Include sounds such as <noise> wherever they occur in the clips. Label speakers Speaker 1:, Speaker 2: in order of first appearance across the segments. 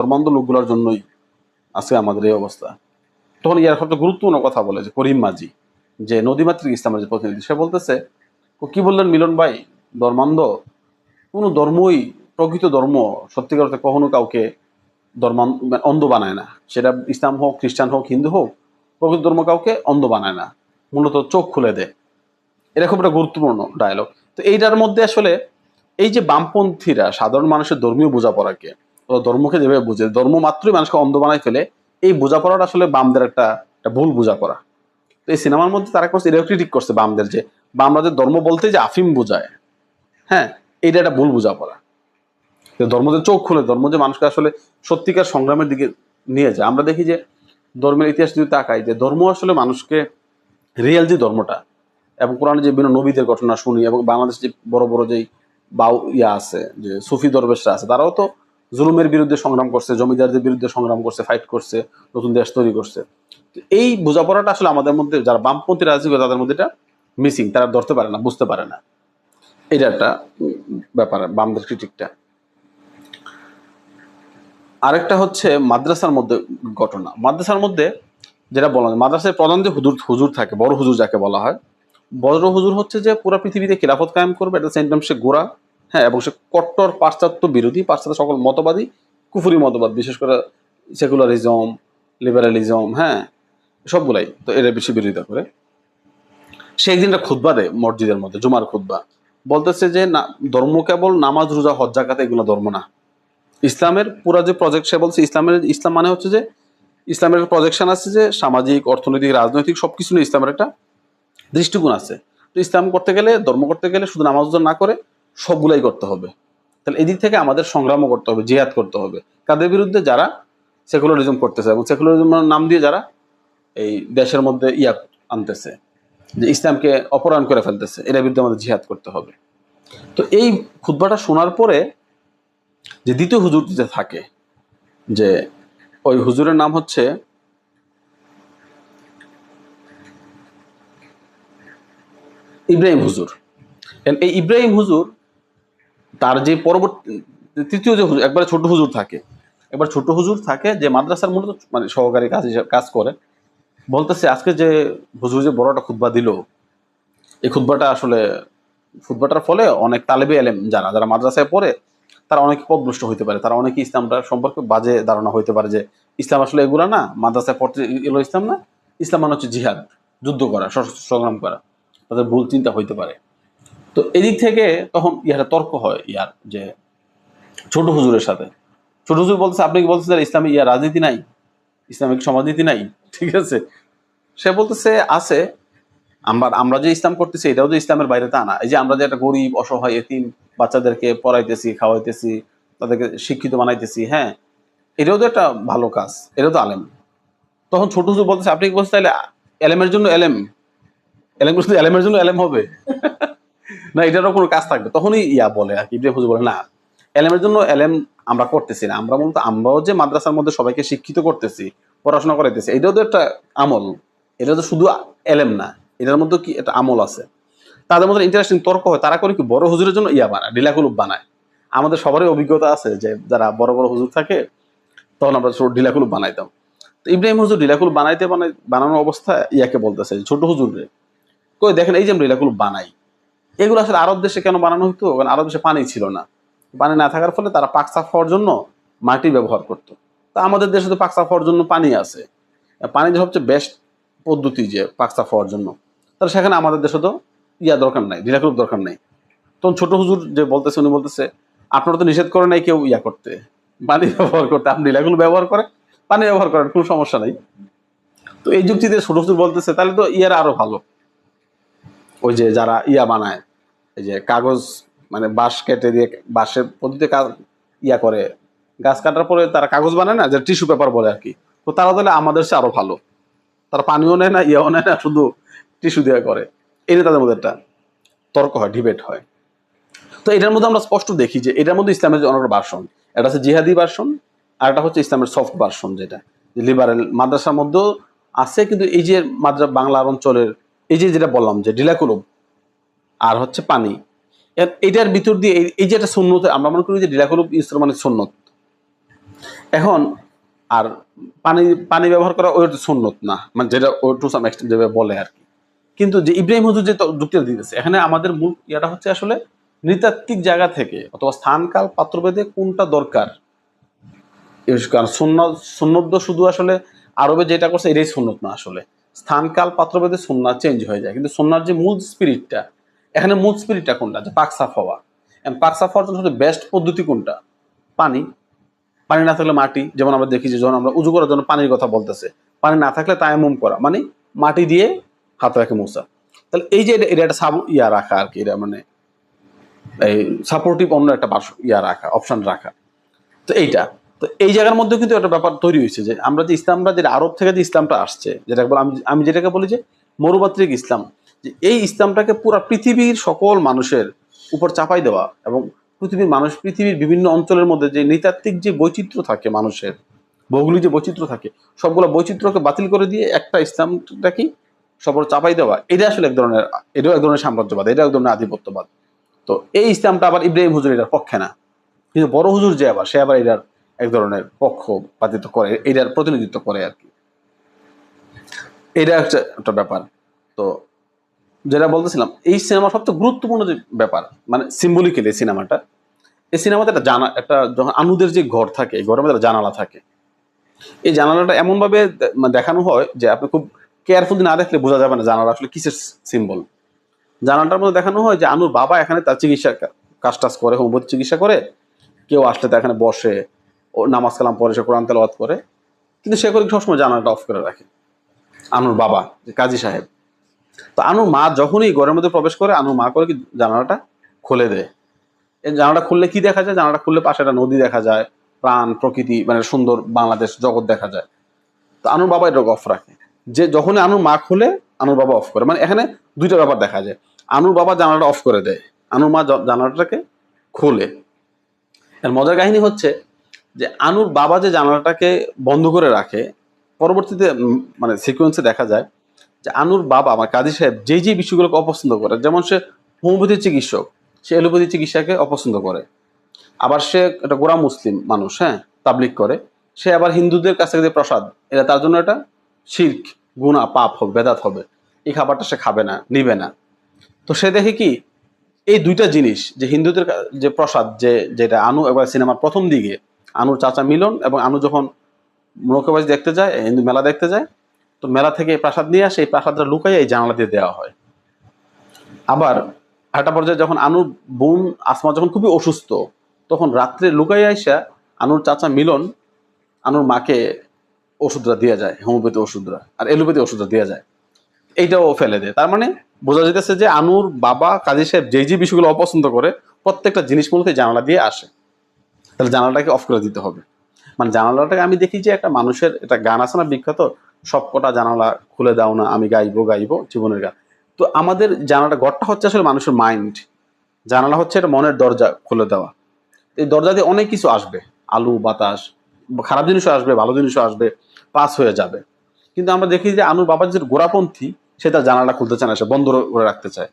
Speaker 1: ধর্মান্ধ লোকগুলোর জন্যই আজকে আমাদের এই অবস্থা। তখন ইয়ার সবচেয়ে গুরুত্বপূর্ণ কথা বলে যে করিম মাঝি, যে নদীমাতৃক ইসলামের যে প্রতিনিধি, সে বলতেছে কি বললেন মিলন ভাই? ধর্মান্ধ? কোনো ধর্মই, প্রকৃত ধর্ম সত্যিকার অর্থে কখনো কাউকে ধর্মান মানে অন্ধ বানায় না। সেটা ইসলাম হোক, খ্রিস্টান হোক, হিন্দু হোক, প্রকৃত ধর্ম কাউকে অন্ধ বানায় না। মূলত চোখ খুলে দেয় এরকম একটা গুরুত্বপূর্ণ ডায়লগ তো এইটার মধ্যে আসলে এই যে বামপন্থীরা, সাধারণ মানুষের ধর্মীয় বোঝাপড়াকে ধর্মকে যেভাবে বুঝে, ধর্ম মাত্রই মানুষকে অন্ধ বানায় ফেলে, এই বোঝাপড়াটা আসলে বামদের একটা একটা ভুল বোঝাপড়া। তো এই সিনেমার মধ্যে তারা করছে এটাও ক্রিটিক করছে বামদের যে বামরা যে ধর্ম বলতে যে আফিম বোঝায় হ্যাঁ এইটা একটা ভুল বোঝাপড়া। যে ধর্ম যে চোখ খুলে, ধর্ম যে মানুষকে আসলে সত্যিকার সংগ্রামের দিকে নিয়ে যায়। আমরা দেখি যে ধর্মের ইতিহাস যদি তাকাই, যে ধর্ম আসলে মানুষকে রিয়েল যে ধর্মটা, এবং কোরআনে যে বিভিন্ন নবীদের ঘটনা শুনি, এবং বাংলাদেশ যে বড় বড় যেই বাউ, ইয়া আছে, যে সুফি দরবেশরা আছে, তারাও তো জুলুমের বিরুদ্ধে সংগ্রাম করছে, জমিদারদের বিরুদ্ধে সংগ্রাম করছে ফাইট করছে, নতুন দেশ তৈরি করছে। এই বোঝাপড়াটা আসলে আমাদের মধ্যে, যারা বামপন্থী রাজনীতি তাদের মধ্যে এটা মিসিং তারা ধরতে পারে না, বুঝতে পারে না। এটা একটা ব্যাপার, বামদের ক্রিটিকটা আরেকটা হচ্ছে মাদ্রাসার মধ্যে ঘটনা। মাদ্রাসার মধ্যে যেটা বলা যায় মাদ্রাসায় প্রধান যে হুজুর হুজুর থাকে, বড় হুজুর যাকে বলা হয়, বড় হুজুর হচ্ছে যে পুরো পৃথিবীতে খেলাফত কায়েম করবে এটা সেন্ট সে গোড়া হ্যাঁ এবং সে কট্টর পাশ্চাত্য বিরোধী, পাশ্চাত্য সকল মতবাদী, কুফুরি মতবাদ, বিশেষ করে সেকুলারিজম, লিবারালিজম হ্যাঁ সবগুলাই তো এরা বেশি বিরোধিতা করে। সে একদিনটা খুদ্া দেয় মসজিদের মধ্যে, জুমার খুদ্া বলতেছে যে না, ধর্ম কেবল নামাজ, রোজা, হজ জাকাত এগুলো ধর্ম না। ইসলামের পুরা যে প্রজেক্ট সে বলছে, ইসলামের, ইসলাম মানে হচ্ছে যে, ইসলামের প্রজেকশন আছে যে সামাজিক, অর্থনৈতিক, রাজনৈতিক সবকিছু নিয়ে ইসলামের একটা দৃষ্টিকোণ আছে। তো ইসলাম করতে গেলে, ধর্ম করতে গেলে শুধু নামাজ না করে সবগুলাই করতে হবে। তাহলে এদিক থেকে আমাদের সংগ্রামও করতে হবে, জিহাদ করতে হবে। কাদের বিরুদ্ধে? যারা সেকুলারিজম করতেছে এবং সেকুলারিজম নাম দিয়ে যারা এই দেশের মধ্যে ইয়া আনতেছে, যে ইসলামকে অপহরণ করে ফেলতেছে, এর বিরুদ্ধে আমাদের জিহাদ করতে হবে। তো এই খুতবাটা শোনার পরে যে দ্বিতীয় হুজুর যে থাকে, যে ওই হুজুরের নাম হচ্ছে ইব্রাহিম হুজুর। এই ইব্রাহিম হুজুর তার যে পরবর্তী, তৃতীয় যে হুজুর, একবারে ছোট হুজুর থাকে। একবার ছোট হুজুর থাকে, যে মাদ্রাসার মূলত মানে সহকারী কাজ হিসাবে কাজ করে। বলতেছে, আজকে যে হুজুর যে বড়টা খুতবা দিল, এই খুতবাটা আসলে, খুতবাটার ফলে অনেক তালেবে এলেম যারা যারা মাদ্রাসায় পড়ে, তারা অনেক পদভ্রষ্ট হইতে পারে। তারা অনেকে ইসলামটা সম্পর্কে বাজে ধারণা হইতে পারে যে, ইসলাম আসলে এগুলো না, মাদ্রাসায় পড়তে এলো ইসলাম না। ইসলাম মানে হচ্ছে জিহাদ, যুদ্ধ করা সংগ্রাম করা। তাদের ভুল চিন্তা হইতে পারে। তো এদিক থেকে তখন ইয়ার তর্ক হয় ইয়ার যে ছোট হুজুরের সাথে। ছোট হুজুর বলতেছে, আপনি কি বলতেছেন ইসলামে ইয়া রাজনীতি নাই? ইসলামিক সমাজনীতি নাই? <laughs> ঠিক আছে। সে বলতেছে, আছে। আমরা আমরা যে ইসলাম করতেছি, এটাও যে ইসলামের বাইরে তা না। এই যে আমরা যে একটা গরিব, অসহায়, এতিম বাচ্চাদেরকে পড়াইতেছি, খাওয়াইতেছি, তাদেরকে শিক্ষিত বানাইতেছি হ্যাঁ এটাও তো একটা ভালো কাজ, এটাও তো আলেম। তখন ছোট হুজুর বলতেছে, আপনি কি বলছেন তাহলে এলেমের জন্য এলেম? এলেম এলেমের জন্য এলেম হবে? না, এটারও কোনো কাজ থাকবে। তখনই ইয়া বলে আর কি ইব্রাহিম হুজুর বলে, না, এলেমের জন্য এলেম আমরা করতেছি না। আমরা মূলত, আমরাও যে মাদ্রাসার মধ্যে সবাইকে শিক্ষিত করতেছি, পড়াশোনা করাইতেছি, এটাও তো একটা আমল। এটা তো শুধু এলেম না, এটার মধ্যে কি একটা আমল আছে? তাদের মধ্যে ইন্টারেস্টিং তর্ক হয়, তারা করে কি বড় হুজুরের জন্য ইয়া বানায় ডিলাকুলুপ বানায়। আমাদের সবারই অভিজ্ঞতা আছে যে যারা বড় বড় হুজুর থাকে, তখন আমরা ছোট ডিলাকুলুপ বানাইতাম। তো ইব্রাহিম হুজুর ডিলাকুলুপ বানাইতে বানাই, বানানোর অবস্থা ইয়াকে বলতেছে, ছোট হুজুর কই দেখেন, এই যে আমরা ডিলাকুলুপ বানাই এগুলো আসলে আরব দেশে কেন বানানো হতো? কারণ আরব দেশে পানি ছিল না। পানি না থাকার ফলে তারা পাক সাফ হওয়ার জন্য মাটি ব্যবহার করতো। তা আমাদের দেশে তো পাক সাফ হওয়ার জন্য পানি আছে। পানি যে সবচেয়ে বেস্ট পদ্ধতি যে পাক সাফ হওয়ার জন্য। তাহলে সেখানে আমাদের দেশে তো ইয়া দরকার নাই ডিলাকুলুপ দরকার নাই। তখন ছোট হুজুর যে বলতেছে, উনি বলতেছে, আপনারা তো নিষেধ করে নাই কেউ ইয়া করতে। পানি ব্যবহার করতে। আপনি ডিলাকুল ব্যবহার করে পানি ব্যবহার করেন, কোনো সমস্যা নাই। তো এই যুক্তিতে ছোট হুজুর বলতেছে, তাহলে তো ইয়ার আরও ভালো। ওই যে যারা ইয়া বানায় এই যে কাগজ মানে বাঁশ কেটে দিয়ে বাঁশের পদ্ধতিতে ইয়া করে, গাছ কাটার পরে তারা কাগজ বানায় না, যে টিস্যু পেপার বলে আর কি। তো তারা তাহলে আমাদের সে আরও ভালো। তারা পানিও নেয় না, ইয়াও নেয় না, শুধু টিস্যু দিয়ে করে। নিয়ে তাদের মধ্যে একটা তর্ক হয় ডিবেট হয়। তো এটার মধ্যে আমরা স্পষ্ট দেখি যে এটার মধ্যে ইসলামের যে অনেকটা ভার্সন এটা হচ্ছে জিহাদি ভার্সন আর একটা হচ্ছে ইসলামের সফট ভার্সন যেটা। লিবারেল মাদ্রাসার মধ্যেও আছে, কিন্তু এই যে মাদ্রা বাংলার অঞ্চলের, এই যে যেটা বললাম যে ডিলাকুলুম আর হচ্ছে পানি। এটার ভিতর দিয়ে এই- যে একটা সুন্নত, আমরা মনে করি যে ডিলাকুলুম ইসলাম মানে সুন্নত। এখন আর পানি পানি ব্যবহার করা ওই সুন্নত না মানে যেটা ও টু সাম এক্সটেন্ট যেভাবে বলে আর কি। কিন্তু যে ইব্রাহিম হুজুর যে যুক্তিটা দিতেছে, এখানে আমাদের মূল ইয়াটা হচ্ছে আসলে নৃতাত্ত্বিক জায়গা থেকে অথবা স্থানকাল পাত্রভেদে কোনটা দরকার? কারণ সুন্নত শুধু আসলে আরবে যেটা করছে, এটাই সুন্নত না আসলে। স্থানকাল পাত্রভেদে সুন্নাত চেঞ্জ হয়ে যায়, কিন্তু সুন্নার যে মূল স্পিরিটটা এখানে মূল স্পিরিটটা কোনটা? যে পাক সাফ হওয়া। পাক সাফ হওয়ার জন্য বেস্ট পদ্ধতি কোনটা? পানি। পানি না থাকলে মাটি, যেমন আমরা দেখি যে যখন আমরা উজু করার জন্য পানির কথা বলতেছে, পানি না থাকলে তায়ামুম করা মানে মাটি দিয়ে হাত রাখে মোসা। তাহলে এই যে এটা- একটা সাব ইয়া রাখা আর কি, এটা মানে এই সাপোর্টিভ অন্য একটা বাস ইয়া রাখা অপশন রাখা। তো এইটা। তো এই জায়গার মধ্যে কিন্তু একটা ব্যাপার তৈরি হয়েছে যে আমরা যে ইসলামটা যেটা আরব থেকে যে ইসলামটা আসছে যেটা বলে আমি আমি যেটাকে বলি যে মরুবাত্রিক ইসলাম। যে এই ইসলামটাকে পুরো পৃথিবীর সকল মানুষের উপর চাপাই দেওয়া এবং পৃথিবীর মানুষ, পৃথিবীর বিভিন্ন অঞ্চলের মধ্যে যে নৃতাত্ত্বিক যে বৈচিত্র্য থাকে মানুষের, ভৌগোলিক যে বৈচিত্র্য থাকে, সবগুলো বৈচিত্র্যকে বাতিল করে দিয়ে একটা ইসলামটা কি সবর চাপাই দেওয়া, এটা আসলে এক ধরনের, এটাও এক ধরনের সাম্রাজ্যবাদ এটা এক ধরনের আধিপত্যবাদ। তো এই ইসলামটা আবার ইব্রাহিম হুজুর এটার পক্ষে না। কিন্তু বড় হুজুর যে আবার, সে আবার এটার এক ধরনের পক্ষপাতিত্ব করে, এটার প্রতিনিধিত্ব করে আর কি। এটা একটা একটা ব্যাপার। তো যেটা বলতেছিলাম, এই সিনেমার সবচেয়ে গুরুত্বপূর্ণ যে ব্যাপার মানে সিম্বলিক্যালি সিনেমাটা, এই সিনেমাতে একটা জানা, একটা যখন আনুদের যে ঘর থাকে, এই ঘরের মধ্যে একটা জানালা থাকে। এই জানালাটা এমনভাবে মানে দেখানো হয় যে আপনি খুব কেয়ারফুলি না দেখলে বোঝা যাবে না জানালা আসলে কিসের সিম্বল জানালাটার মধ্যে দেখানো হয় যে আনুর বাবা এখানে তার চিকিৎসা কাজ টাজ করে, হোমিওপ্যাথি চিকিৎসা করে, কেউ আসলে তো এখানে বসে, ও নামাজ কালাম পরে সে কোরআন তেলাওয়াত করে, কিন্তু সে করে সবসময় জানালাটা অফ করে রাখে। আনুর বাবা, যে কাজী সাহেব। তো আনুর মা যখনই ঘরের মধ্যে প্রবেশ করে, আনুর মা করে কি জানালাটা খুলে দেয়। এই জানালাটা খুললে কি দেখা যায়? জানালাটা খুললে পাশে একটা নদী দেখা যায়, প্রাণ, প্রকৃতি মানে সুন্দর বাংলাদেশ জগৎ দেখা যায়। তো আনুর বাবা এটা অফ রাখে। যে যখনই আনুর মা খুলে, আনুর বাবা অফ করে। মানে এখানে দুইটা ব্যাপার দেখা যায়। আনুর বাবা জানালাটা অফ করে দেয়। আনুর মা জানালাটাকে খোলে। এর মজার কাহিনী হচ্ছে যে আনুর বাবা যে জানালাটাকে বন্ধ করে রাখে, পরবর্তীতে মানে সিকোয়েন্সে দেখা যায় যে আনুর বাবা, আমার কাজী সাহেব যে যে বিষয়গুলোকে অপছন্দ করে, যেমন সে হোমিওপ্যাথি চিকিৎসক, সে এলোপ্যাথি চিকিৎসাকে অপছন্দ করে। আবার সে একটা গোড়া মুসলিম মানুষ হ্যাঁ তাবলিক করে। সে আবার হিন্দুদের কাছ থেকে যে প্রসাদ, এটা তার জন্য এটা শির্ক গুণা পাপ হবে, বেদাত হবে। এই খাবারটা সে খাবে না, নিবে না। তো সে দেখে কি, এই দুইটা জিনিস, যে হিন্দুদের যে প্রসাদ, যে, যেটা আনু এবার সিনেমার প্রথম দিকে, আনুর চাচা মিলন এবং আনু যখন নৌকাবাজি দেখতে যায়, হিন্দু মেলা দেখতে যায় তো মেলা থেকে প্রাসাদ নিয়ে আসে, এই প্রাসাদটা লুকাইয়ে এই জানালা দিয়ে দেওয়া হয়। আবার একটা পর্যায়ে যখন আনুর বোন আসমা যখন খুবই অসুস্থ, তখন রাত্রে লুকাইয়া আইসা আনুর চাচা মিলন আনুর মাকে ওষুধরা দিয়ে যায়, হোমিওপ্যাথি ওষুধরা আর এলোপ্যাথি ওষুধরা দিয়ে যায়। এইটাও ফেলে দেয়। তার মানে বোঝা যেতেছে যে আনুর বাবা কাজী সাহেব যে যে বিষয়গুলো অপছন্দ করে, প্রত্যেকটা জিনিস মূলত জানালা দিয়ে আসে। তাহলে জানালাটাকে অফ করে দিতে হবে। মানে জানালাটাকে আমি দেখি যে একটা মানুষের, একটা গান আছে না বিখ্যাত সবকটা জানালা খুলে দাও না, আমি গাইবো গাইবো, জীবনের গান। তো আমাদের জানালা ঘরটা হচ্ছে আসলে মানুষের মাইন্ড জানালা হচ্ছে এটা মনের দরজা খুলে দেওয়া। এই দরজা দিয়ে অনেক কিছু আসবে। আলু, বাতাস, খারাপ জিনিসও আসবে, ভালো জিনিসও আসবে পাস হয়ে যাবে। কিন্তু আমরা দেখি যে আনুর বাবার যে গোড়াপন্থী, সে তার জানালা খুলতে চায় না, সে বন্ধ করে রাখতে চায়।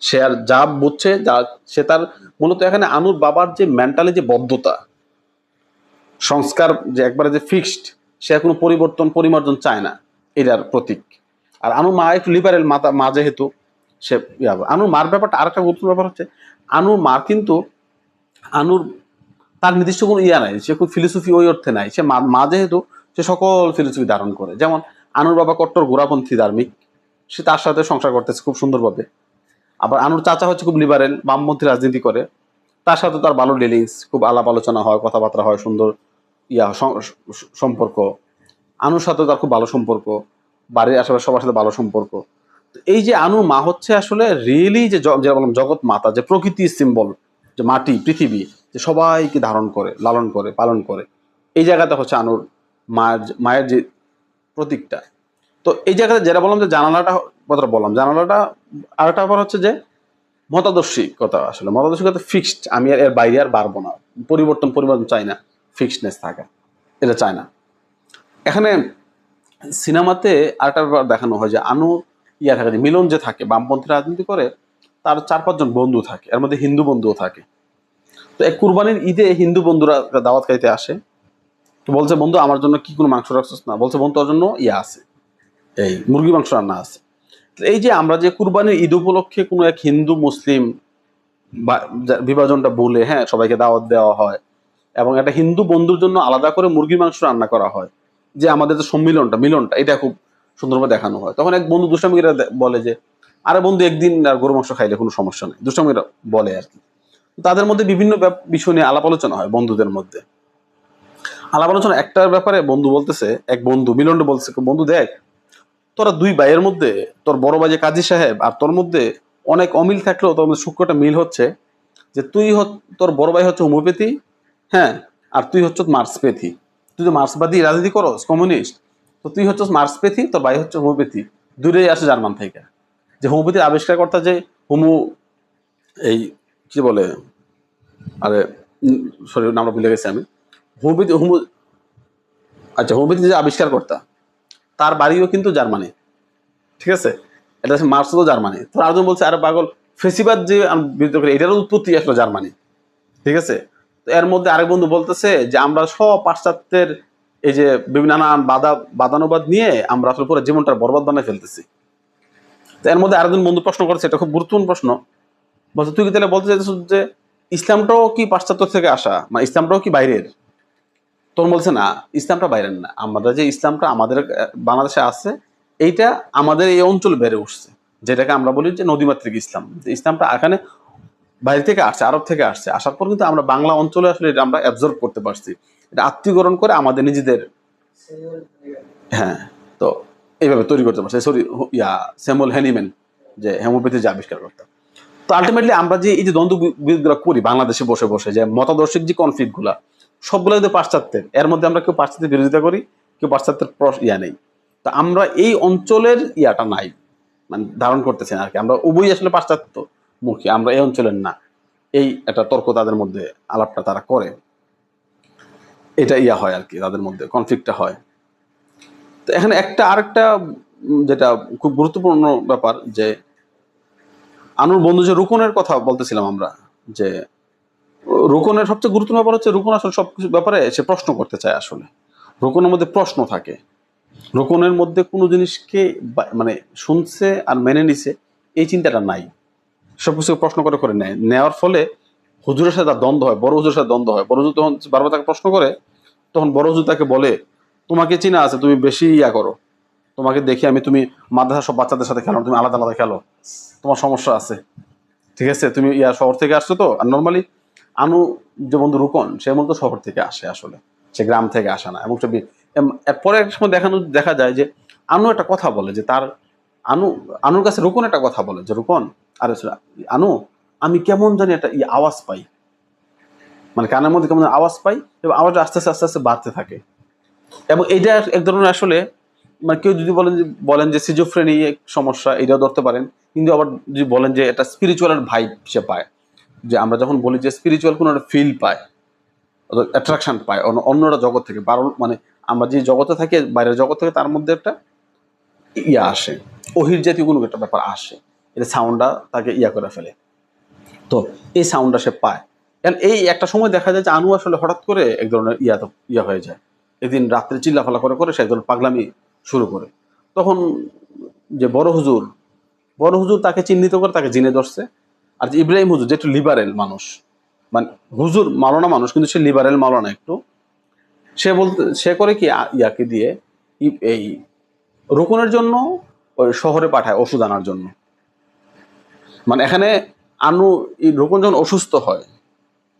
Speaker 1: সে আর যা বুঝছে, যা, সে তার মূলত এখানে আনুর বাবার যে মেন্টালি যে বদ্ধতা, সংস্কার যে একবারে যে ফিক্সড সে কোনো পরিবর্তন, পরিমার্জন চায় না। এটার প্রতীক। আর আনুর মা একটু লিবারেল মাতা, মা যেহেতু, সে আনুর মার ব্যাপারটা আরেকটা গুরুত্বপূর্ণ ব্যাপার হচ্ছে, আনুর মা কিন্তু আনুর তার নির্দিষ্ট কোনো ইয়া নাই, সে খুব ফিলোসফি ওই অর্থে নাই। সে মা যেহেতু, সে সকল ফিলোসফি ধারণ করে। যেমন আনুর বাবা কট্টর গোড়াপন্থী ধার্মিক, সে তার সাথে সংসার করতেছে খুব সুন্দরভাবে। আবার আনুর চাচা হচ্ছে খুব লিবারেল বামপন্থী রাজনীতি করে। তার সাথে তার ভালো ডিলিংস খুব আলাপ আলোচনা হয়, কথাবার্তা হয়, সুন্দর। ইয়া সম্পর্ক আনুর সাথে তার খুব ভালো সম্পর্ক। বাড়ির আশেপাশে সবার সাথে ভালো সম্পর্ক। তো এই যে আনুর মা হচ্ছে আসলে রিয়েলি যে যেটা বললাম, জগৎ মাতা, যে প্রকৃতির সিম্বল যে মাটি, পৃথিবী, যে সবাইকে ধারণ করে, লালন করে, পালন করে। এই জায়গাটা হচ্ছে আনুর মায়ের মায়ের যে প্রতীকটা। তো এই জায়গাতে যেটা বললাম যে জানালাটা কথাটা বললাম, জানালাটা, আরেকটা ব্যাপার হচ্ছে যে মতাদর্শিকতা আসলে। মতাদর্শিকতা ফিক্সড আমি আর এর বাইরে আর বাড়বো না। পরিবর্তন পরিবর্তন চাই না। ফিক্সডনেস থাকে। এটা চায় না এখানে সিনেমাতে আরেকটা ব্যাপার দেখানো হয় যে আনু ইয়া থাকে, যে মিলন যে থাকে, বামপন্থী রাজনীতি করে, তার চার পাঁচজন বন্ধু থাকে, এর মধ্যে হিন্দু বন্ধুও থাকে। তো এক কুরবানির ঈদে হিন্দু বন্ধুরা দাওয়াত খাইতে আসে। তো বলছে, বন্ধু, আমার জন্য কি কোনো মাংস রাখছিস না? বলছে, বন্ধু, তোর জন্য ইয়া আছে। এই মুরগি মাংস রান্না আছে। এই যে আমরা যে কুরবানির ঈদ উপলক্ষে কোনো এক হিন্দু, মুসলিম বা- বিভাজনটা বলে হ্যাঁ সবাইকে দাওয়াত দেওয়া হয় এবং একটা হিন্দু বন্ধুর জন্য আলাদা করে মুরগির মাংস রান্না করা হয়। যে আমাদের যে সম্মিলনটা, মিলনটা, এটা খুব সুন্দরভাবে দেখানো হয়। তখন এক বন্ধু দুষ্টামিরা বলে যে, আরে বন্ধু, একদিন আর গরু মাংস খাইলে কোনো সমস্যা নেই। দুষ্টামিরা বলে আর কি। তাদের মধ্যে বিভিন্ন বিষয় নিয়ে আলাপ আলোচনা হয় বন্ধুদের মধ্যে। আলাপ আলোচনা একটার ব্যাপারে বন্ধু বলতেছে, এক বন্ধু মিলনটা বলছে, বন্ধু, দেখ, তোরা দুই ভাইয়ের মধ্যে, তোর বড় ভাই যে কাজী সাহেব আর তোর মধ্যে অনেক অমিল থাকলেও তোর মধ্যে সূক্ষ্মটা মিল হচ্ছে যে, তুই তোর বড় ভাই হচ্ছে হোমিওপ্যাথি হ্যাঁ আর তুই হচ্ছে মার্সপ্যাথি তুই তো মার্ক্সবাদী রাজনীতি করস, কমিউনিস্ট। তো তুই হচ্ছে মার্ক্সপ্যাথি তোর ভাই হচ্ছে হোমিওপ্যাথি। দূরেই আসে জার্মান থেকে। যে হোমিওপ্যাথির আবিষ্কারকর্তা যে হোমো, এই কি বলে, আরে, সরি, নামটা ভুলে গেছি আমি। হোমিওপ্যাথি, হোমো আচ্ছা হোমিওপ্যাথি যে আবিষ্কার আবিষ্কারকর্তা, তার বাড়িও কিন্তু জার্মানি। ঠিক আছে? এটা হচ্ছে মার্সও জার্মানি। তো আরেকজন বলছে, আরে পাগল, ফেসিবাদ যে বিরোধিতা এটারও উৎপত্তি আসলো জার্মানি। ঠিক আছে? তো এর মধ্যে আরেক বন্ধু বলতেছে যে, আমরা সব পাশ্চাত্যের এই যে বিভিন্ন নানান বাধা বাদানুবাদ নিয়ে আমরা আসলে পুরো জীবনটা বরবাদ বানায় ফেলতেছি। তো এর মধ্যে আরেকজন বন্ধু প্রশ্ন করেছে, এটা খুব গুরুত্বপূর্ণ প্রশ্ন। বলছে, তুই কি তাহলে বলতে চাইছিস যে, ইসলামটাও কি পাশ্চাত্য থেকে আসা? মানে ইসলামটাও কি বাইরের? তখন বলছে, না, ইসলামটা বাইরের না। আমরা যে ইসলামটা আমাদের বাংলাদেশে আছে, এইটা আমাদের এই অঞ্চল বেড়ে উঠছে। যেটাকে আমরা বলি যে নদীমাতৃক ইসলাম। যে ইসলামটা এখানে বাইরে থেকে আসছে, আরব থেকে আসছে। আসার পর কিন্তু আমরা বাংলা অঞ্চলে আসলে এটা আমরা অ্যাবজর্ব করতে পারছি। এটা আত্মীয়করণ করে আমাদের নিজেদের হ্যাঁ তো এইভাবে তৈরি করতে পারছে। সরি ইয়া স্যামুয়েল হ্যানিম্যান যে হোমিওপ্যাথি যে আবিষ্কার করতাম তো আলটিমেটলি আমরা যে এই যে দ্বন্দ্ব বিরোধগুলো করি, বাংলাদেশে বসে বসে, যে মতাদর্শিক যে কনফ্লিক্টগুলা সবগুলো কিন্তু পাশ্চাত্যের। এর মধ্যে আমরা কেউ পাশ্চাত্যের বিরোধিতা করি, কেউ পাশ্চাত্যের ইয়া নেই। তো আমরা এই অঞ্চলের ইয়াটা নাই মানে ধারণ করতেছি না আর কি। আমরা উভয়ই আসলে পাশ্চাত্য। মুখী। আমরা এই অঞ্চলের না। এই একটা তর্ক তাদের মধ্যে, আলাপটা তারা করে। এটা ইয়া হয় আর কি, তাদের মধ্যে কনফ্লিক্টটা হয়। তো এখানে একটা আরেকটা যেটা খুব গুরুত্বপূর্ণ ব্যাপার যে, আনুর বন্ধু যে রুকনের কথা বলতেছিলাম আমরা, যে, রুকনের সবচেয়ে গুরুত্বপূর্ণ ব্যাপার হচ্ছে রুকন আসলে সবকিছু ব্যাপারে সে প্রশ্ন করতে চায় আসলে। রুকনের মধ্যে প্রশ্ন থাকে। রুকনের মধ্যে কোনো জিনিসকে মানে শুনছে আর মেনে নিছে, এই চিন্তাটা নাই। সবকিছু প্রশ্ন করে করে নেয়। নেওয়ার ফলে হুজুরের সাথে তার দ্বন্দ্ব হয়, বড় হুজুরের সাথে দ্বন্দ্ব হয়। বড় হুজুর তখন বারবার তাকে প্রশ্ন করে, তখন বড় হুজুর তাকে বলে, তোমাকে চিনা আছে, তুমি বেশি ইয়া করো। তোমাকে দেখি আমি, তুমি মাদ্রাসা সব বাচ্চাদের সাথে খেলো তুমি আলাদা আলাদা খেলো। তোমার সমস্যা আছে। ঠিক আছে? তুমি ইয়া শহর থেকে আসছো তো? আর নর্মালি আনু যে বন্ধু রুকন, সে মূলত শহর থেকে আসে আসলে। সে গ্রাম থেকে আসে না। এবং সে বি- পরে এক সময় দেখানো, দেখা যায় যে আনু একটা কথা বলে যে তার, আনু, আনুর কাছে রুকন একটা কথা বলে যে, রুকন আরে আনু, আমি কেমন জানি একটা ই আওয়াজ পাই। মানে কানের মধ্যে কেমন আওয়াজ পাই এবং আওয়াজটা আস্তে আস্তে আস্তে আস্তে বাড়তে থাকে। এবং এইটা এক ধরনের আসলে মানে কেউ যদি বলেন যে বলেন যে সিজোফ্রেনি সমস্যা, এটাও ধরতে পারেন। কিন্তু আবার যদি বলেন যে এটা স্পিরিচুয়াল ভাইব সে পায়। যে আমরা যখন বলি যে স্পিরিচুয়াল কোনো একটা ফিল পায় অ্যাট্রাকশন পায়, অন্য, অন্যরা জগৎ থেকে বারো মানে আমরা যে জগতে থাকি, বাইরের জগৎ থেকে, তার মধ্যে একটা ইয়ে আসে। অহির জাতীয় কোনো একটা ব্যাপার আসে। এটা সাউন্ডটা তাকে ইয়া করে ফেলে। তো এই সাউন্ডটা সে পায়। কারণ এই একটা সময় দেখা যায় যে আনু আসলে হঠাৎ করে এক ধরনের ইয়া ইয়া হয়ে যায়। একদিন রাত্রে চিল্লাফালা করে করে সে এক ধরনের পাগলামি শুরু করে। তখন যে বড় হুজুর বড় হুজুর তাকে চিহ্নিত করে তাকে জিনে ধরছে। আর যে ইব্রাহিম হুজুর, যে একটু লিবারেল মানুষ মানে হুজুর মালনা মানুষ, কিন্তু সে লিবারেল মালনা একটু। সে বলতে, সে করে কি ইয়াকে দিয়ে এই রোকনের জন্য ওই শহরে পাঠায়, ওষুধ আনার জন্য। মানে এখানে আনু রোকন যখন অসুস্থ হয়,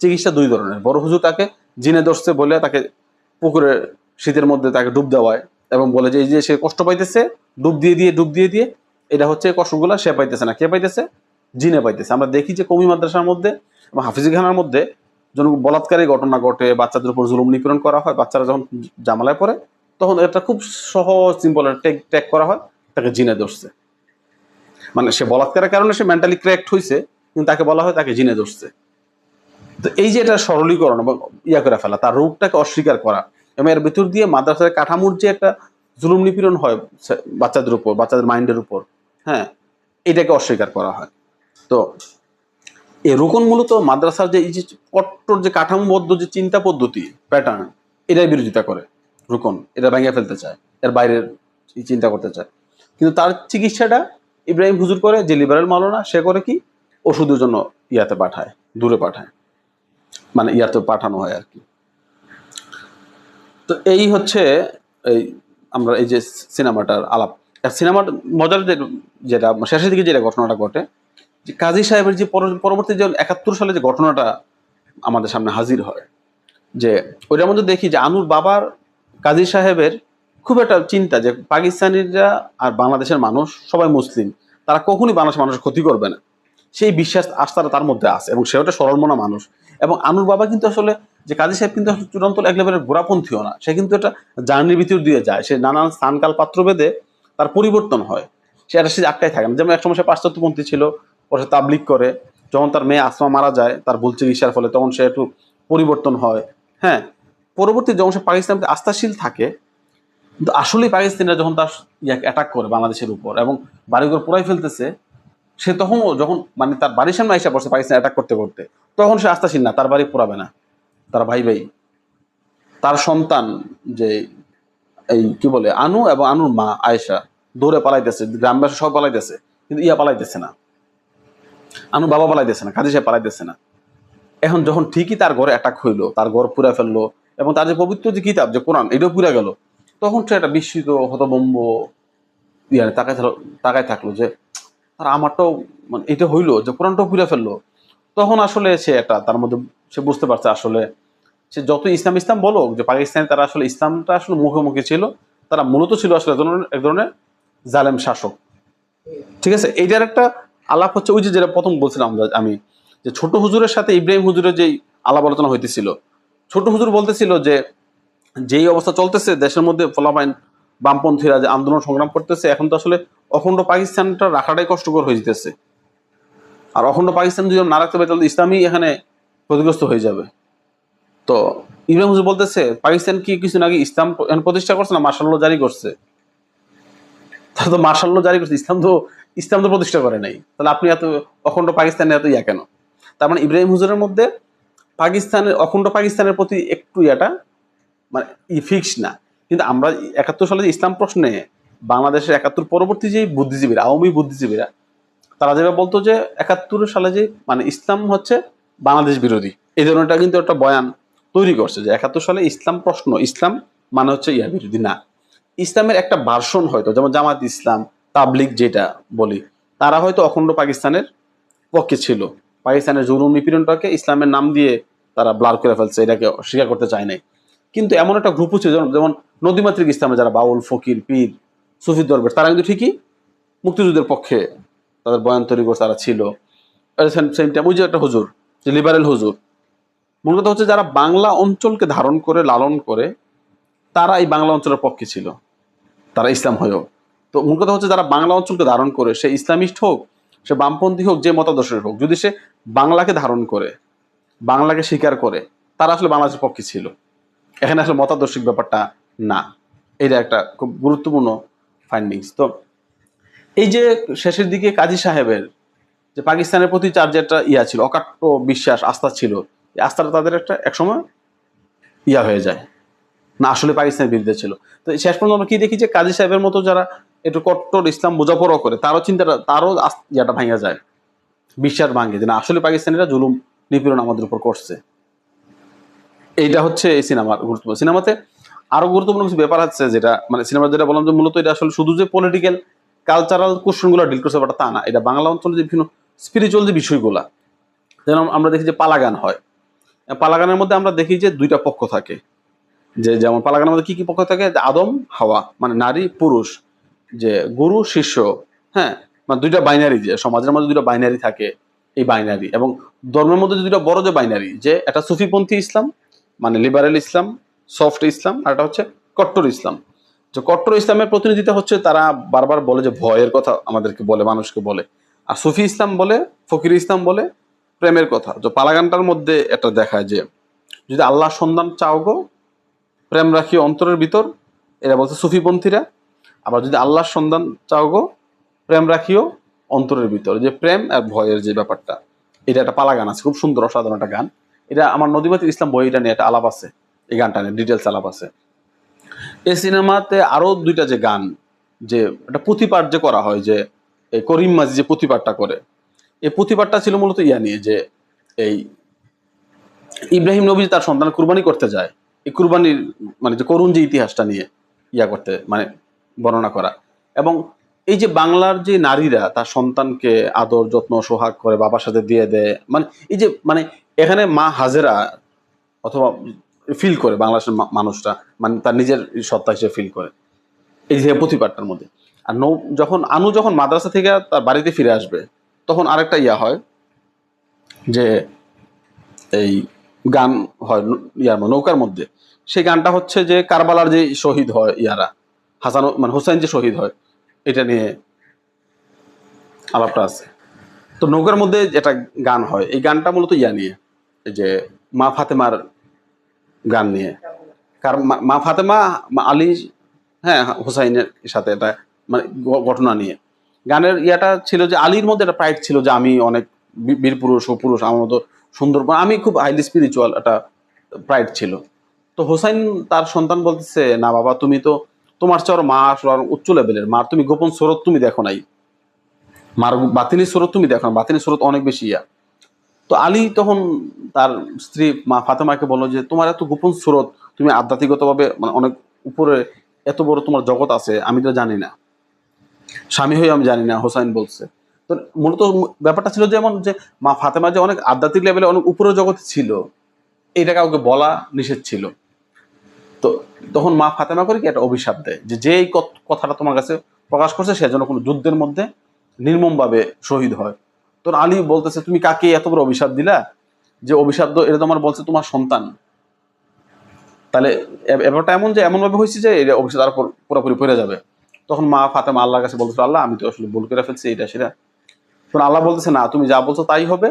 Speaker 1: চিকিৎসা দুই ধরনের। বড় হুজু তাকে জিনে ধরছে বলে তাকে পুকুরে শীতের মধ্যে তাকে ডুব দেওয়ায় এবং বলে যে, এই যে সে কষ্ট পাইতেছে, ডুব দিয়ে দিয়ে, ডুব দিয়ে দিয়ে, এটা হচ্ছে কষ্টগুলা সে পাইতেছে না। কে পাইতেছে? জিনে পাইতেছে। আমরা দেখি যে কমি মাদ্রাসার মধ্যে এবং হাফিজখানার মধ্যে যখন বলাৎকারী ঘটনা ঘটে, বাচ্চাদের উপর জুলুম নিপীড়ন করা হয়, বাচ্চারা যখন জামালায় পড়ে, তখন এটা খুব সহজ সিম্পল টেক ট্যাগ করা হয়, তাকে জিনে ধরছে। মানে সে বলাৎকারের কারণে সে মেন্টালি ক্র্যাক্ট হয়েছে কিন্তু তাকে বলা হয় তাকে জিনে ধরছে। তো এই যে এটা সরলীকরণ এবং ইয়া করে ফেলা, তার রোগটাকে অস্বীকার করা, এবং এর ভিতর দিয়ে মাদ্রাসার কাঠামোর যে একটা জুলুম নিপীড়ন হয় বাচ্চাদের উপর, বাচ্চাদের মাইন্ডের উপর হ্যাঁ এটাকে অস্বীকার করা হয়। তো এই রোকন মূলত মাদ্রাসার যে এই যে কট্টর যে কাঠামোবদ্ধ যে চিন্তা পদ্ধতি প্যাটার্ন এটাই বিরোধিতা করে রুকন। এটা ভেঙে ফেলতে চায়, এর বাইরের চিন্তা করতে চায়। কিন্তু তার চিকিৎসাটা ইব্রাহিম হুজুর করে, যে লিবারেল মাওলানা, সে করে কি? ওষুধের জন্য ইয়াতে পাঠায়, দূরে পাঠায়। মানে ইয়াতে পাঠানো হয় আর কি। তো এই হচ্ছে এই আমরা এই যে সিনেমাটার আলাপ। সিনেমার মজার যেটা, শেষের দিকে যেটা ঘটনাটা ঘটে, যে কাজী সাহেবের যে পরবর্তী যে একাত্তর সালে যে ঘটনাটা আমাদের সামনে হাজির হয়, যে ওইটার মধ্যে দেখি যে আনুর বাবার কাজী সাহেবের খুব একটা চিন্তা যে পাকিস্তানিরা আর বাংলাদেশের মানুষ সবাই মুসলিম, তারা কখনই বাংলাদেশের মানুষের ক্ষতি করবে না। সেই বিশ্বাস আস্থাটা তার মধ্যে আছে এবং সে একটা সরলমনা মানুষ। এবং আনুর বাবা কিন্তু আসলে, যে কাজী সাহেব কিন্তু চূড়ান্ত এক লেভেলের গোড়াপন্থীও না। সে কিন্তু একটা জার্নির ভিতর দিয়ে যায়। সে নানান স্থানকাল পাত্রভেদে তার পরিবর্তন হয়। সে একটা সে আটকায় থাকে না। যেমন একসময় সে পাশ্চাত্যপন্থী ছিল, পরে সে তাবলিক করে। যখন তার মেয়ে আসমা মারা যায়, তার ভুল চিকিৎসার ফলে তখন সে একটু পরিবর্তন হয়। হ্যাঁ পরবর্তী যখন সে পাকিস্তানকে আস্থাশীল থাকে কিন্তু আসলেই পাকিস্তানিরা যখন তার অ্যাটাক করে বাংলাদেশের উপর এবং বাড়িঘর পুরাই ফেলতেছে, সে তখন যখন মানে তার বাড়ির সামনে আইসা পড়ছে পাকিস্তান অ্যাটাক করতে করতে, তখন সে আস্থাশীল না, তার বাড়ি পুরাবে না। তার ভাই ভাই তার সন্তান যে এই কি বলে, আনু এবং আনুর মা আয়েশা, দৌড়ে পালাইতেছে, গ্রামবাসী সব পালাইতেছে, কিন্তু ইয়া পালাইতেছে না। আনু বাবা পালাইতেছে না কাজী সাহেব পালাইতেছে না। এখন যখন ঠিকই তার ঘরে অ্যাটাক হইল, তার ঘর পুরা ফেলল এবং তার যে পবিত্র যে কিতাব, যে কোরআন, এটাও পুরা গেল। তখন সে একটা বিস্মিত হতবম্ব ইয়ার তাকায় তাকায় থাকল যে, আর আমারটাও মানে এটা হইল যে কোরআনটাও পুরা ফেলল। তখন আসলে সে একটা তার মধ্যে সে বুঝতে পারছে আসলে সে যত ইসলাম ইসলাম বলো যে পাকিস্তানে তারা আসলে ইসলামটা আসলে মুখোমুখি ছিল, তারা মূলত ছিল আসলে এক ধরনের জালেম শাসক। ঠিক আছে? এইটার একটা আলাপ হচ্ছে ওই যে যেটা প্রথম বলছিলাম আমি, যে ছোট হুজুরের সাথে ইব্রাহিম হুজুরের যেই আলাপ আলোচনা হইতেছিল, ছোট হুজুর বলতেছিল যে যেই অবস্থা চলতেছে, দেশের মধ্যে ফলাফাইন বামপন্থীরা যে আন্দোলন সংগ্রাম করতেছে, এখন তো আসলে অখণ্ড পাকিস্তানটা রাখাটাই কষ্টকর হয়ে যেতেছে। আর অখণ্ড পাকিস্তান যদি না রাখতে পারে, তাহলে ইসলামই এখানে ক্ষতিগ্রস্ত হয়ে যাবে। তো ইব্রাহিম হুজুর বলতেছে, পাকিস্তান কি কিছু আগে ইসলাম প্রতিষ্ঠা করছে না? মার্শাল্লাহ জারি করছে। তাহলে তো মার্শাল্লাহ জারি করছে, ইসলাম তো ইসলাম তো প্রতিষ্ঠা করে নাই। তাহলে আপনি এত অখণ্ড পাকিস্তানে এত ইয়া কেন? তার মানে ইব্রাহিম হুজুরের মধ্যে পাকিস্তানের, অখণ্ড পাকিস্তানের প্রতি একটু ইয়াটা মানে ফিক্স না। কিন্তু আমরা একাত্তর সালে ইসলাম প্রশ্নে বাংলাদেশের একাত্তর পরবর্তী যে বুদ্ধিজীবীরা, আওয়ামী বুদ্ধিজীবীরা, তারা যেভাবে বলতো যে একাত্তর সালে যে মানে ইসলাম হচ্ছে বাংলাদেশ বিরোধী। এই ধরনেরটা কিন্তু একটা বয়ান তৈরি করছে যে একাত্তর সালে ইসলাম প্রশ্ন, ইসলাম মানে হচ্ছে ইয়া বিরোধী না। ইসলামের একটা ভার্সন হয়তো, যেমন জামাত ইসলাম তাবলিক যেটা বলি, তারা হয়তো অখণ্ড পাকিস্তানের পক্ষে ছিল। পাকিস্তানের জুলুম নিপীড়নটাকে ইসলামের নাম দিয়ে তারা ব্লার করে ফেলছে, এটাকে স্বীকার করতে চায় নাই। কিন্তু এমন একটা গ্রুপও ছিল যেমন- নদীমাতৃক ইসলামে যারা বাউল, ফকির, পীর, সুফি দরবেশ, তারা কিন্তু ঠিকই মুক্তিযুদ্ধের পক্ষে তাদের বয়ান তৈরি করে তারা ছিল। সেম টাইম ওই যে একটা হুজুর, যে লিবারেল হুজুর, মূল কথা হচ্ছে যারা বাংলা অঞ্চলকে ধারণ করে, লালন করে, তারা এই বাংলা অঞ্চলের পক্ষে ছিল। তারা ইসলাম হয়েও। তো মূল কথা হচ্ছে যারা বাংলা অঞ্চলকে ধারণ করে, সে ইসলামিস্ট হোক, সে বামপন্থী হোক, যে মতাদর্শের হোক, যদি সে বাংলাকে ধারণ করে, বাংলাকে স্বীকার করে, তারা আসলে বাংলাদেশের পক্ষে ছিল। এখানে আসলে মতাদর্শিক ব্যাপারটা না। এটা একটা খুব গুরুত্বপূর্ণ ফাইন্ডিংস তো এই যে শেষের দিকে কাজী সাহেবের যে পাকিস্তানের প্রতি তার যে একটা ইয়া ছিল, অকাট্য বিশ্বাস, আস্থা ছিল, এই আস্থাটা তাদের একটা একসময় ইয়া হয়ে যায়। না আসলে পাকিস্তানের বিরুদ্ধে ছিল। তো শেষ পর্যন্ত আমরা কি দেখি যে কাজী সাহেবের মতো যারা একটু কট্টর ইসলাম বোঝাপড়া করে, তারও চিন্তাটা, তারও ইয়াটা ভাঙা যায়। বিশ্বাস ভাঙে যে না, আসলে পাকিস্তানিরা জুলুম নিপীড়ন আমাদের উপর করছে। এইটা হচ্ছে এই সিনেমার গুরুত্বপূর্ণ। সিনেমাতে আরও গুরুত্বপূর্ণ কিছু ব্যাপার আছে যেটা মানে সিনেমা যেটা বললাম যে মূলত এটা আসলে শুধু যে পলিটিক্যাল কালচারাল কোশ্চেনগুলো ডিল করছে ব্যাপারটা তা না। এটা বাংলা অঞ্চলে যে বিভিন্ন স্পিরিচুয়াল যে বিষয়গুলা, যেমন আমরা দেখি যে পালাগান হয়। পালাগানের মধ্যে আমরা দেখি যে দুইটা পক্ষ থাকে। যে যেমন পালাগানের মধ্যে কি কি পক্ষ থাকে? আদম, হাওয়া মানে নারী, পুরুষ, যে গুরু, শিষ্য হ্যাঁ? মানে দুইটা বাইনারি যে, সমাজের মধ্যে দুইটা বাইনারি থাকে, এই বাইনারি এবং ধর্মের মধ্যে দুইটা বড় যে বাইনারি যে একটা সুফিপন্থী ইসলাম মানে লিবারেল ইসলাম সফট ইসলাম, আর একটা হচ্ছে কট্টর ইসলাম। যে কট্টর ইসলামের প্রতিনিধিতা হচ্ছে তারা বারবার বলে যে ভয়ের কথা আমাদেরকে বলে, মানুষকে বলে। আর সুফি ইসলাম বলে, ফকির ইসলাম বলে, প্রেমের কথা। যে পালাগানটার মধ্যে এটা দেখায় যে যদি আল্লাহ সন্ধান চাও গো, প্রেম রাখি অন্তরের ভিতর, এরা বলছে সুফিপন্থীরা। আবার যদি আল্লাহর সন্ধান চাও গো, প্রেম রাখিও অন্তরের ভিতর। যে প্রেম আর ভয়ের যে ব্যাপারটা, এটা একটা পালা গান আছে, খুব সুন্দর, অসাধারণ একটা গান। এটা আমার নদীমাতির ইসলাম বইটা নিয়ে একটা আলাপ আছে, এই গানটা নিয়ে ডিটেলস আলাপ আছে। এই সিনেমাতে আরও দুইটা যে গান, যে একটা প্রতিপাঠ যে করা হয়, যে এই করিম মাঝি যে প্রতিপাঠটা করে, এই প্রতিপাঠটা ছিল মূলত ইয়া নিয়ে, যে এই ইব্রাহিম নবী তার সন্তান কুরবানি করতে যায়, এই কুরবানির মানে যে করুণ যে ইতিহাসটা নিয়ে ইয়া করতে মানে বর্ণনা করা। এবং এই যে বাংলার যে নারীরা, তার সন্তানকে আদর, যত্ন, সোহাগ করে, বাবার সাথে দিয়ে দেয় মানে এই যে মানে এখানে মা হাজেরা অথবা ফিল করে, বাংলাদেশের মা- মানুষরা মানে তার নিজের সত্তা হিসেবে ফিল করে। এই যে প্রতিপাদটার মধ্যে। আর নৌ যখন আনু যখন মাদ্রাসা থেকে তার বাড়িতে ফিরে আসবে, তখন আরেকটা ইয়া হয়, যে এই গান হয় ইয়ার নৌকার মধ্যে। সেই গানটা হচ্ছে যে কারবালার যে শহীদ হয় ইয়ারা, হাসান মানে হোসেন যে শহীদ হয়, এটা নিয়ে আলাপটা আছে। তো নৌকার মধ্যে যেটা গান হয়, এই গানটা মূলত ইয়া নিয়ে। যে মা ফাতেমার গান নিয়ে। কারণ মা- ফাতেমা আলী হ্যাঁ হুসাইনের সাথে এটা মানে ঘটনা নিয়ে। গানের ইয়াটা ছিল যে আলীর মধ্যে একটা প্রাইড ছিল যে আমি অনেক বীর পুরুষ ও পুরুষ আমার মতো সুন্দর আমি খুব হাইলি স্পিরিচুয়াল একটা প্রাইড ছিল। তো হোসাইন তার সন্তান বলতেছে, না বাবা, তুমি তো তোমার চেয়ে আরও মা আসলে উচ্চ লেভেলের মার তুমি গোপন স্রোত তুমি দেখো নাই। মার বাতিনি স্রোত তুমি দেখো না বাতিনি স্রোত অনেক বেশি ইয়া। তো আলী তখন তার স্ত্রী মা ফাতেমাকে বলল যে, তোমার এত গোপন স্রোত, তুমি আধ্যাত্মিকতাভাবে মানে অনেক উপরে এত বড় তোমার জগৎ আছে, আমি তো জানি না। স্বামী হয়ে আমি জানি না, হোসাইন বলছে। তো মূলত ব্যাপারটা ছিল যেমন যে, মা ফাতেমা যে অনেক আধ্যাত্মিক লেভেলে অনেক উপরের জগতে ছিল, এটা কাউকে বলা নিষেধ ছিল। তো তখন মা ফাতেমা করে কি একটা অভিশাপ দেয় যে, যেই কথ- কথাটা তোমার কাছে প্রকাশ করছে সে যেন কোনো যুদ্ধের মধ্যে নির্মমভাবে শহীদ হয়। তোর আলী বলতেছে, তুমি কাকে এত বড় অভিশাপ দিলা? যে অভিশাপ এটা তোমার বলছে তোমার সন্তান। তাহলে ব্যাপারটা এমন যে এমন ভাবে হয়েছে যে, এটা অভিশাপ তার পুরোপুরি পড়ে যাবে। তখন মা ফাতেমা আল্লাহর কাছে বলতেছে, আল্লাহ, আমি তো আসলে ভুল করে ফেলছি, এটা সেটা। তখন আল্লাহ বলতেছে, না, তুমি যা বলছো তাই হবে।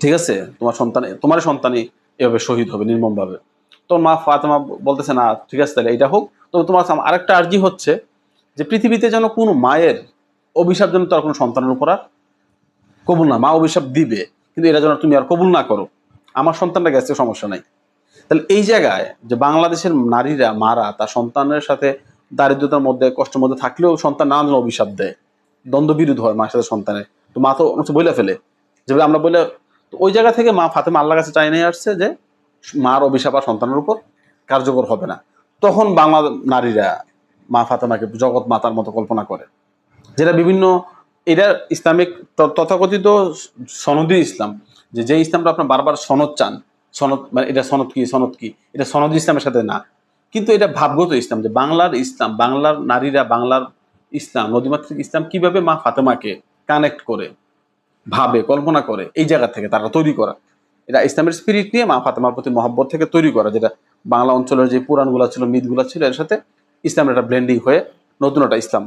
Speaker 1: ঠিক আছে, তোমার সন্তান তোমার সন্তানই এভাবে শহীদ হবে নির্মম ভাবে তোর মা ফাতেমা বলতেছে, না, ঠিক আছে, তাহলে এটা হোক। তবে তোমার আরেকটা আর্জি হচ্ছে যে, পৃথিবীতে যেন কোনো মায়ের অভিশাপ যেন তার কোনো সন্তানের উপর আর কবুল না, মা অভিশাপ দিবে, কিন্তু এটা যেন তুমি আর কবুল না করো। আমার সন্তানটা গেছে সমস্যা নাই। তাহলে এই জায়গায় যে বাংলাদেশের নারীরা, মারা, তার সন্তানের সাথে দারিদ্রতার মধ্যে, কষ্টের মধ্যে থাকলেও সন্তান নানা অভিশাপ দেয়। দ্বন্দ্ব বিরোধ হয় মায়ের সাথে সন্তানের। তো মা তো বইলে ফেলে। যেভাবে আমরা বলে ওই জায়গা থেকে মা ফাতেমা আল্লাহর কাছে চাই নিয়ে আসছে যে মার অভিশাপ আর সন্তানের উপর কার্যকর হবে না। তখন বাংলা নারীরা মা ফাতেমাকে জগৎ মাতার মতো কল্পনা করে। যেটা বিভিন্ন এটা ইসলামিক তথাকথিত সনদি ইসলাম। যে যে ইসলামটা আপনার বারবার সনদ চান, সনদ মানে এটা সনদ কি সনদ কি? এটা সনদ ইসলামের সাথে না। কিন্তু এটা ভাবগত ইসলাম যে বাংলার ইসলাম, বাংলার নারীরা বাংলার ইসলাম, নদীমাতৃক ইসলাম কীভাবে মা ফাতেমাকে কানেক্ট করে, ভাবে, কল্পনা করে, এই জায়গা থেকে তারা তৈরি করা। এটা ইসলামের স্পিরিট নিয়ে মা ফাতেমার প্রতি মহব্বত থেকে তৈরি করা, যেটা বাংলা অঞ্চলের যে পুরাণগুলো ছিল মিথগুলো ছিল, এর সাথে ইসলামের একটা ব্লেন্ডিং হয়ে নতুন একটা ইসলাম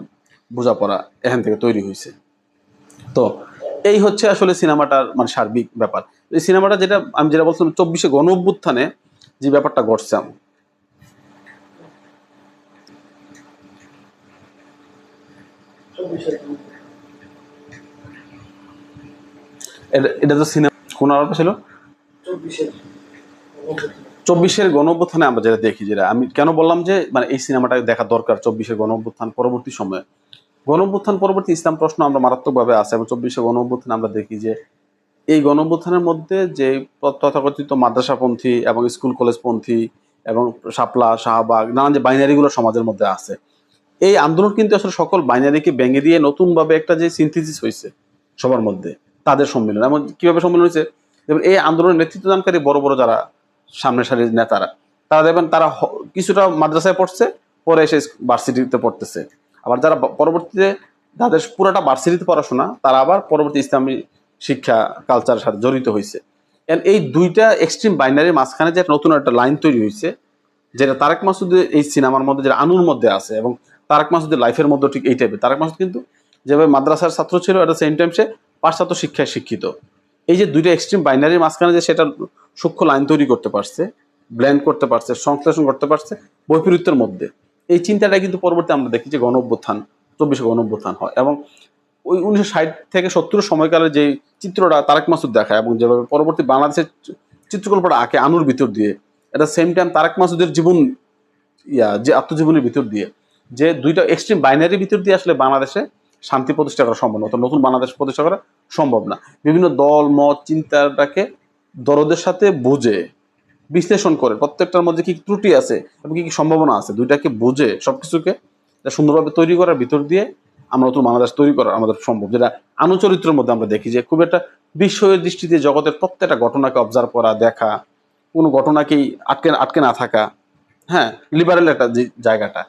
Speaker 1: বোঝাপড়া এখান থেকে তৈরি হয়েছে। তো এই হচ্ছে আসলে সিনেমাটার মানে সার্বিক ব্যাপার। এই সিনেমাটা যেটা আমি যেটা বলছিলাম, চব্বিশে গণ অভ্যুত্থানে যে ব্যাপারটা ঘটছে এটা- তো সিনেমা, কোন আলাদা ছিল? চব্বিশের গণ অভ্যুত্থানে আমরা যেটা দেখি, যেটা আমি কেন বললাম যে মানে এই সিনেমাটা দেখা দরকার, চব্বিশের গণ অভ্যুত্থান পরবর্তী সময়ে। গণ অভ্যুত্থান পরবর্তী ইসলাম প্রশ্ন আমরা মারাত্মকভাবে আছে এবং চব্বিশে গণ অভ্যুত্থানে আমরা দেখি যে এই গণ অভ্যুত্থানের মধ্যে যে তথাকথিত মাদ্রাসাপন্থী এবং স্কুল কলেজপন্থী এবং শাপলা, শাহবাগ, নানান যে বাইনারিগুলো সমাজের মধ্যে আছে, এই আন্দোলন কিন্তু আসলে সকল বাইনারিকে ভেঙে দিয়ে নতুনভাবে একটা যে সিনথিসিস হয়েছে সবার মধ্যে, তাদের সম্মেলন। এমন কীভাবে সম্মেলন হয়েছে? যেমন এই আন্দোলনের নেতৃত্বদানকারী বড় বড় যারা সামনের সারির নেতারা, তারা দেখবেন তারা কিছুটা মাদ্রাসায় পড়ছে, পরে এসে ভার্সিটিতে পড়তেছে। আবার যারা পরবর্তীতে যাদের পুরোটা ভার্সিটিতে পড়াশোনা, তারা আবার পরবর্তী ইসলামী শিক্ষা কালচারের সাথে জড়িত হয়েছে এই দুইটা এক্সট্রিম বাইনারির মাঝখানে যে নতুন একটা লাইন তৈরি হয়েছে যেটা তারেক মাসুদের এই সিনেমার মধ্যে, যেটা আনুর মধ্যে আছে এবং তারেক মাসুদের লাইফের মধ্যে ঠিক এই টাইপের তারেক মাসুদ কিন্তু যেভাবে মাদ্রাসার ছাত্র ছিল এটা সেম টাইম সে পাশ্চাত্য শিক্ষায় শিক্ষিত। এই যে দুইটা এক্সট্রিম বাইনারির মাঝখানে যে সেটা সূক্ষ্ম লাইন তৈরি করতে পারছে ব্ল্যান্ড করতে পারছে, সংশ্লেষণ করতে পারছে বৈপরীত্যের মধ্যে। এই চিন্তাটা কিন্তু পরবর্তী আমরা দেখি যে গণ অভ্যুত্থান চব্বিশে গণ অভ্যুত্থান হয় এবং ওই উনিশশো ষাট থেকে সত্তর সময়কালে যে চিত্রটা তারেক মাসুদ দেখায় এবং যেভাবে পরবর্তী বাংলাদেশের চিত্রকল্পটা আঁকে আনুর ভিতর দিয়ে, এটা সেম টাইম তারেক মাসুদের জীবন, ইয়া, যে আত্মজীবনের ভিতর দিয়ে, যে দুইটা এক্সট্রিম বাইনারির ভিতর দিয়ে আসলে বাংলাদেশে শান্তি প্রতিষ্ঠা করা সম্ভব না নতুন বাংলাদেশ প্রতিষ্ঠা করা সম্ভব না। বিভিন্ন দল, মত, চিন্তাটাকে দরদের সাথে বুঝে বিশ্লেষণ করে প্রত্যেকটার মধ্যে কি ত্রুটি আছে এবং কি কি সম্ভাবনা আছে, দুইটাকে বুঝে সব কিছুকে সুন্দরভাবে তৈরি করার ভিতর দিয়ে আমরা নতুন বাংলাদেশ তৈরি করা আমাদের সম্ভব। যেটা আনুচরিত্রের মধ্যে আমরা দেখি যে খুব একটা বিস্ময়ের দৃষ্টিতে জগতের প্রত্যেকটা ঘটনাকে অবজার্ভ করা, দেখা, কোনো ঘটনাকেই আটকে আটকে না থাকা হ্যাঁ লিবারেল একটা যে জায়গাটা,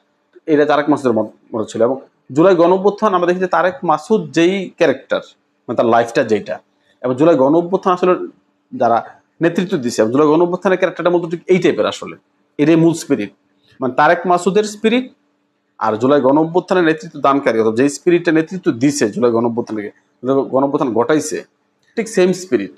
Speaker 1: এটা তারেক মাসুদের মনে ছিল। এবং জুলাই গণঅভ্যুত্থান আমরা দেখি যে তারেক মাসুদ যেই ক্যারেক্টার মানে তার লাইফটা যেইটা, এবং জুলাই গণঅভ্যুত্থান আসলে যারা নেতৃত্ব দিচ্ছে জুলাই গণঅভ্যুত্থানের ক্যারেক্টারটা মতো ঠিক এই টাইপের আসলে। এটাই মূল স্পিরিট মানে তারেক মাসুদের স্পিরিট আর জুলাই গণঅভ্যুত্থানের নেতৃত্ব দানকারী অথবা যে স্পিরিটটা নেতৃত্ব দিছে জুলাই গণঅভ্যুত্থানকে গণঅভ্যুত্থান ঘটাইছে, ঠিক সেম স্পিরিট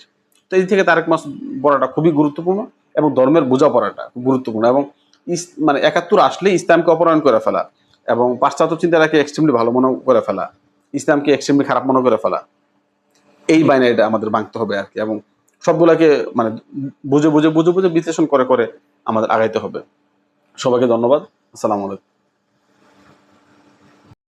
Speaker 1: তো এই থেকে তারেক মাসুদ পড়াটা খুবই গুরুত্বপূর্ণ এবং ধর্মের বোঝাপড়াটা খুব গুরুত্বপূর্ণ এবং ইস- মানে একাত্তর আসলে ইসলামকে অপহরণ করে ফেলা এবং পাশ্চাত্য চিন্তাটাকে এক্সট্রিমলি ভালো মনে করে ফেলা, ইসলামকে এক্সট্রিমলি খারাপ মনে করে ফেলা। এই বাইনারিটা আমাদের ভাঙতে হবে আর কি এবং সবগুলাকে মানে বুঝে বুঝে বুঝে বুঝে বিশ্লেষণ করে করে আমাদের আগাইতে হবে। সবাইকে ধন্যবাদ। আসসালামু আলাইকুম।